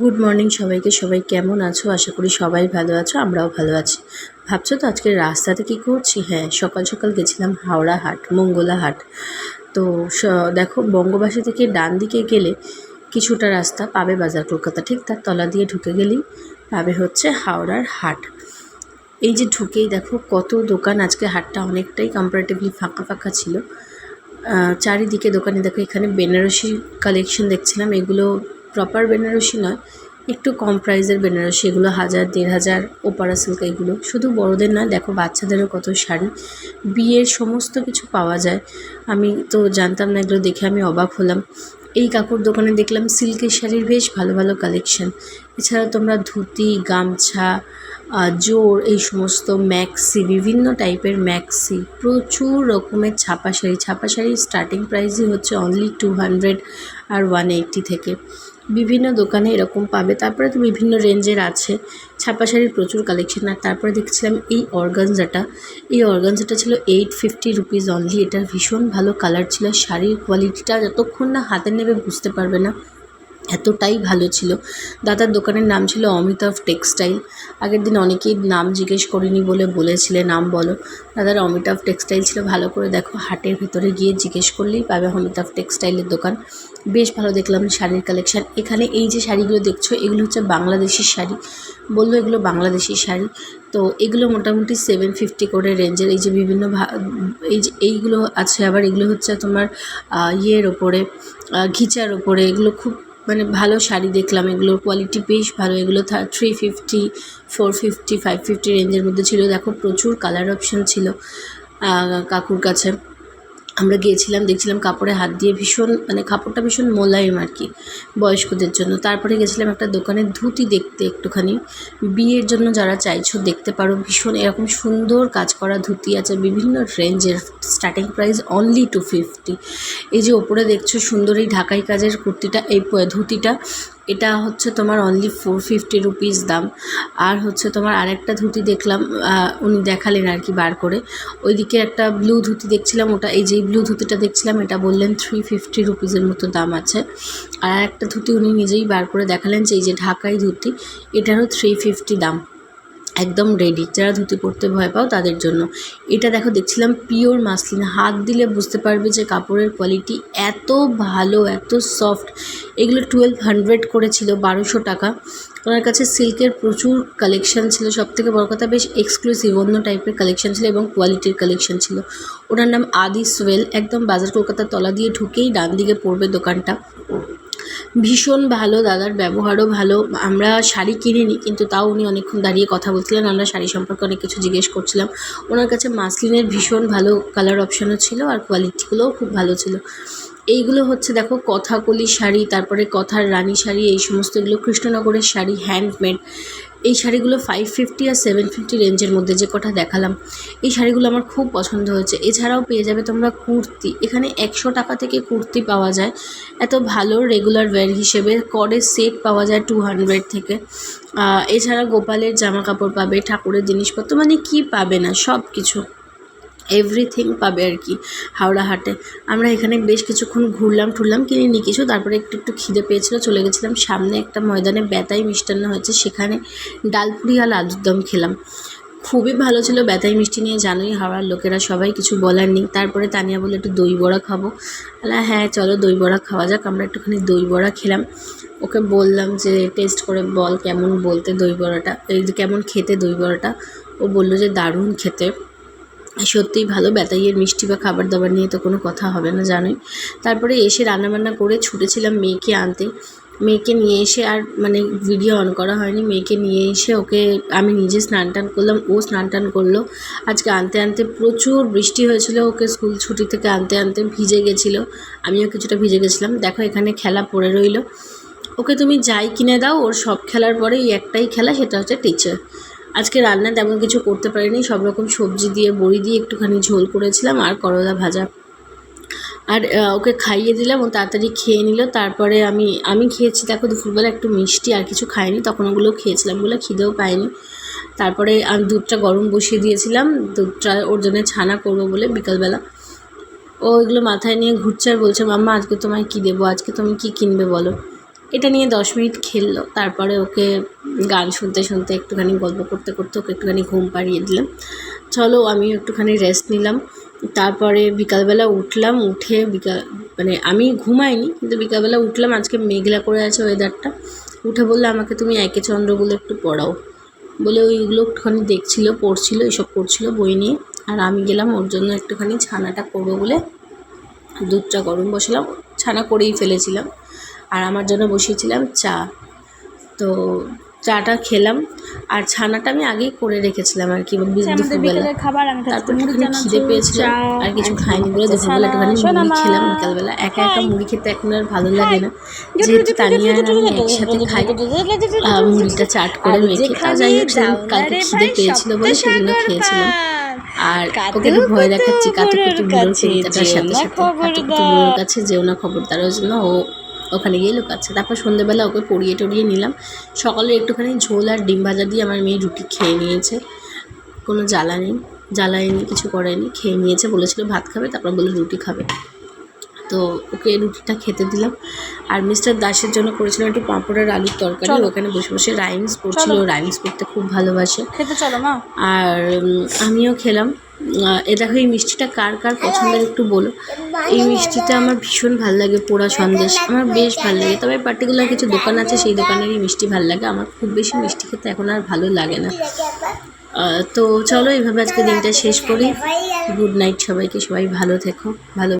Good morning সবাইকে। সবাই কেমন আছো? আশা করি সবাই ভালো আছো, আমরাও ভালো আছি। ভাবছ তো আজকে রাস্তাতে কী করছি? হ্যাঁ সকাল সকাল গেছিলাম হাওড়া হাট, মঙ্গলা হাট। তো দেখো বঙ্গবাসী থেকে ডান দিকে গেলে কিছুটা রাস্তা পাবে বাজার কলকাতা, ঠিক তার তলা দিয়ে ঢুকে গেলেই পাবে হচ্ছে হাওড়ার হাট। এই যে ঢুকেই দেখো কত দোকান, আজকে হাটটা অনেকটাই কম্পারেটিভলি ফাঁকা ফাঁকা ছিল। চারিদিকে দোকানে দেখো এখানে বেনারসি কালেকশন দেখছিলাম, এগুলো প্রপার বেনারসি নয়, একটু কম প্রাইসের বেনারসি এগুলো হাজার, দেড় হাজার ওপারা সিল্ক এগুলো। শুধু বড়দের নয়, দেখো বাচ্চাদেরও কত শাড়ি। বিয়ের সমস্ত কিছু পাওয়া যায়। আমি তো জানতাম না, এগুলো দেখে আমি অবাক হলাম। এই কাকুর দোকানে দেখলাম সিল্কের শাড়ির বেশ ভালো ভালো কালেকশন এছাড়া তোমরা ধুতি, গামছা জোর, এই সমস্ত ম্যাক্সি বিভিন্ন টাইপের ম্যাক্সি প্রচুর রকমের ছাপা শাড়ি। ছাপা শাড়ির স্টার্টিং প্রাইসই হচ্ছে অনলি টু হান্ড্রেড আর ওয়ান এইট্টি থেকে। বিভিন্ন দোকানে এরকম পাবে। তারপরে তো বিভিন্ন রেঞ্জের আছে। ছাপা শাড়ির প্রচুর কালেকশন আর তারপরে দেখছিলাম এই অর্গানজাটা এই অর্গানজাটা ছিল এইট ফিফটি রুপিস অনলি এটার ভীষণ ভালো কালার ছিল। শাড়ির কোয়ালিটিটা যতক্ষণ না হাতে নেবে বুঝতে পারবে না। এতটাই ভালো ছিল। দাদার দোকানের নাম ছিল অমিতাভ টেক্সটাইল। আগের দিন অনেকেই নাম জিজ্ঞেস করিনি বলে বলেছিলে নাম বলো। দাদার অমিতাভ টেক্সটাইল ছিল ভালো করে দেখো, হাটের ভেতরে গিয়ে জিজ্ঞেস করলেই পাবে অমিতাভ টেক্সটাইলের দোকান। বেশ ভালো দেখলাম শাড়ির কালেকশান। এখানে এই যে শাড়িগুলো দেখছ, এগুলো হচ্ছে বাংলাদেশি শাড়ি। বলল এগুলো বাংলাদেশি শাড়ি। তো এগুলো মোটামুটি সেভেন ফিফটি করে রেঞ্জের। এই যে বিভিন্ন এই যে এইগুলো আছে, আবার এগুলো হচ্ছে তোমার ইয়ের ওপরে ঘিচার ওপরে। এগুলো খুব মানে ভালো শাড়ি দেখলাম, এগুলোর কোয়ালিটি বেশ ভালো। এগুলো three fifty four fifty five fifty রেঞ্জের মধ্যে ছিল। দেখো প্রচুর কালার অপশন ছিল কাকুর কাছে। আমরা গিয়েছিলাম, দেখছিলাম কাপড়ে হাত দিয়ে ভীষণ মানে কাপড়টা ভীষণ মোলায়েম আর কি বয়স্কদের জন্য। তারপরে গেছিলাম একটা দোকানে ধুতি দেখতে একটুখানি। বিয়ের জন্য যারা চাইছো দেখতে পারো, ভীষণ এরকম সুন্দর কাজ করা ধুতি আছে, বিভিন্ন রেঞ্জের starting price only two fifty এই যে ওপরে দেখছ সুন্দর এই ঢাকাই কাজের কুর্তিটা, এই ধুতিটা। এটা হচ্ছে তোমার অনলি ফোর ফিফটি রুপিস দাম। আর হচ্ছে তোমার আরেকটা ধুতি দেখলাম উনি দেখালেন আর কি বার করে। ওইদিকে একটা ব্লু ধুতি দেখছিলাম, ওটা এই যে ব্লু ধুতিটা দেখছিলাম, এটা বললেন থ্রি ফিফটি রুপিসের মতো দাম আছে। আর একটা ধুতি উনি নিজেই বার করে দেখালেন যে এই যে ঢাকাই ধুতি, এটারও থ্রি ফিফটি দাম। একদম রেডি যারা ধুতি পরতে ভয় পাও তাদের জন্য। এটা দেখো, দেখছিলাম পিওর মাসলিন হাত দিলে বুঝতে পারবে যে কাপড়ের কোয়ালিটি এত ভালো, এত সফট এগুলো টুয়েলভ হান্ড্রেড করেছিল, বারোশো টাকা। ওনার কাছে সিল্কের প্রচুর কালেকশান ছিল সব থেকে বড় কথা বেশ এক্সক্লুসিভ অন্য টাইপের কালেকশান ছিল এবং কোয়ালিটির কালেকশান ছিল। ওনার নাম আদি সোয়েল একদম বাজার কলকাতার তলা দিয়ে ঢুকেই ডান দিকে পড়বে দোকানটা। ভীষণ ভালো, দাদার ব্যবহারও ভালো। আমরা শাড়ি কিনিনি, কিন্তু তাও উনি অনেকক্ষণ দাঁড়িয়ে কথা বলছিলেন। আমরা শাড়ি সম্পর্কে অনেক কিছু জিজ্ঞেস করছিলাম। ওনার কাছে মাসলিনের ভীষণ ভালো কালার অপশানও ছিল আর কোয়ালিটিগুলোও খুব ভালো ছিল। এইগুলো হচ্ছে দেখো, কথাকলি শাড়ি, তারপরে কথার রানী শাড়ি, এই সমস্তগুলো কৃষ্ণনগরের শাড়ি হ্যান্ডমেড এই শাড়িগুলো ফাইভ ফিফটি আর সেভেন ফিফটি রেঞ্জের মধ্যে যে কটা দেখালাম, এই শাড়িগুলো আমার খুব পছন্দ হয়েছে। এছাড়াও পেয়ে যাবে তোমরা কুর্তি। এখানে একশো টাকা থেকে কুর্তি পাওয়া যায়। এত ভালো রেগুলার ওয়্যার হিসেবে করের সেট পাওয়া যায় টু হান্ড্রেড থেকে। এছাড়া গোপালের জামা কাপড় পাবে, ঠাকুরের জিনিসপত্র মানে কি পাবে না সব কিছু এভরিথিং পাবে আর কি, হাওড়া হাটে। আমরা এখানে বেশ কিছুক্ষণ ঘুরলাম টুরলাম কিনিনি কিছু তারপরে একটু একটু খিদে পেয়েছিল, চলে গেছিলাম। সামনে একটা ময়দানে বেতাই মিষ্টান্ন হয়েছে, সেখানে ডালপুরি আর আলুর দম খেলাম। খুবই ভালো ছিল বেতাই মিষ্টি নিয়ে, জানোই হাওড়ার লোকেরা সবাই কিছু বলার নেই। তারপরে তানিয়া বলে, একটু দই বড়া খাব? বললাম হ্যাঁ চলো দই বড়া খাওয়া যাক, আমরা একটুখানি দই বড়া খেলাম। ওকে বললাম যে, টেস্ট করে বল কেমন বলতে দই বড়াটা? কেমন খেতে দই বড়াটা? ও বলল যে, দারুণ খেতে। সত্যিই ভালো, বেতাইয়ের মিষ্টি বা খাবার দাবার নিয়ে তো কোনো কথা হবে না, জানোই। তারপরে এসে রান্নাবান্না করে ছুটেছিলাম মেয়েকে আনতে। মেয়েকে নিয়ে এসে আর মানে ভিডিও অন করা হয়নি। মেয়েকে নিয়ে এসে ওকে আমি নিজে স্নান টান করলাম, ও স্নান টান করল। আজকে আনতে আনতে প্রচুর বৃষ্টি হয়েছিল, ওকে স্কুল ছুটি থেকে আনতে আনতে ভিজে গেছিল। আমিও কিছুটা ভিজে গেছিলাম। দেখো, এখানে খেলা পড়ে রইল। ওকে তুমি যাই কিনে দাও, ওর সব খেলার পরে এই একটাই খেলা, সেটা হচ্ছে টিচার আজকে রান্না তেমন কিছু করতে পারিনি, সব রকম সবজি দিয়ে, বড়ি দিয়ে একটুখানি ঝোল করেছিলাম আর করলা ভাজা। আর ওকে খাইয়ে দিলাম, ও তাড়াতাড়ি খেয়ে নিল, তারপরে আমি আমি খেয়েছি, দেখো দুপুরবেলা একটু মিষ্টি আর কিছু খাইনি, তখন ওগুলো খেয়েছিলাম বলে খিদেও পাইনি। তারপরে আমি দুধটা গরম বসিয়ে দিয়েছিলাম, দুধটা ওর জন্য ছানা করব বলে বিকালবেলা। ও এগুলো মাথায় নিয়ে ঘুরছে আর বলছে, মাম্মা, আজকে তোমায় কী দেবো? আজকে তুমি কী কিনবে বলো? এটা নিয়ে দশ মিনিট খেললো। তারপরে ওকে গান শুনতে শুনতে একটুখানি গল্প করতে করতে ওকে একটুখানি ঘুম পাড়িয়ে দিলাম। চলো আমিও একটুখানি রেস্ট নিলাম। তারপরে বিকালবেলা উঠলাম, উঠে বিকাল মানে আমি ঘুমাইনি, কিন্তু বিকালবেলা উঠলাম, আজকে মেঘলা করে আছে ওয়েদারটা উঠে বললে, আমাকে তুমি একে চন্দ্রগুলো একটু পড়াও। বলে ওইগুলো একটুখানি দেখছিল, পড়ছিল, এসব করছিল বই নিয়ে। আর আমি গেলাম, ওর জন্য একটুখানি ছানাটা করব বলে দুধটা গরম বসালাম, ছানা করেই ফেলেছিলাম। আর আমার জন্য বসিয়েছিলাম চা। তো চাটা খেলাম আর ছানাটা আমি আগেই করে রেখেছিলাম আর কি আচ্ছা, দুপুরবেলা। তারপর একটুখানি খিদে পেয়েছিল চা, আর কিছু খাইনি বলে দুপুরবেলা একটুখানি মুড়ি খেলাম বিকালবেলা। একা একা মুড়ি খেতে এখন আর ভালো লাগে না। যেহেতু তানিয়া আর আমি একসাথে খাই মুড়িটা চাট করে মেখে তা যাই হোক কালকে খিদে পেয়েছিল বলে সেজন্য খেয়েছিলাম। আর ওকে একটু ভয় দেখাচ্ছি কাতু কুতু বুড়োর কবিতাটার যেও সাথে না সাথে কাতু বুড়োর কাছে যেও না খবরদার ওই জন্য ও ওখানে গিয়ে লুকাচ্ছে। তারপর সন্ধ্যেবেলা ওকে পড়িয়ে টড়িয়ে নিলাম। সকালে একটুখানি ঝোল আর ডিম ভাজা দিয়ে আমার মেয়ে রুটি খেয়ে নিয়েছে। কোনো জ্বালা নেই জ্বালায়নি কিছু করেনি খেয়ে নিয়েছে। বলেছিল ভাত খাবে তারপর বলে রুটি খাবে। তো ওকে রুটিটা খেতে দিলাম। আর মিস্টার দাসের জন্য করেছিলাম একটু পাঁপড়ের আলুর তরকারি। ওখানে বসে বসে রাইমস পড়ছিল। রাইমস পড়তে খুব ভালোবাসে। খেতে চলো মা। আর আমিও খেলাম। এ দেখো, এই মিষ্টিটা কার কার পছন্দের একটু বলো। এই মিষ্টিটা আমার ভীষণ ভালো লাগে, পোড়া সন্দেশ। আমার বেশ ভালো লাগে, তবে পার্টিকুলার কিছু দোকান আছে, সেই দোকানেরই মিষ্টি ভালো লাগে। আমার খুব বেশি মিষ্টি খেতে এখন আর ভালো লাগে না। তো চলো, এইভাবে আজকে দিনটা শেষ করি। গুড নাইট সবাইকে, সবাই ভালো থেকো, ভালো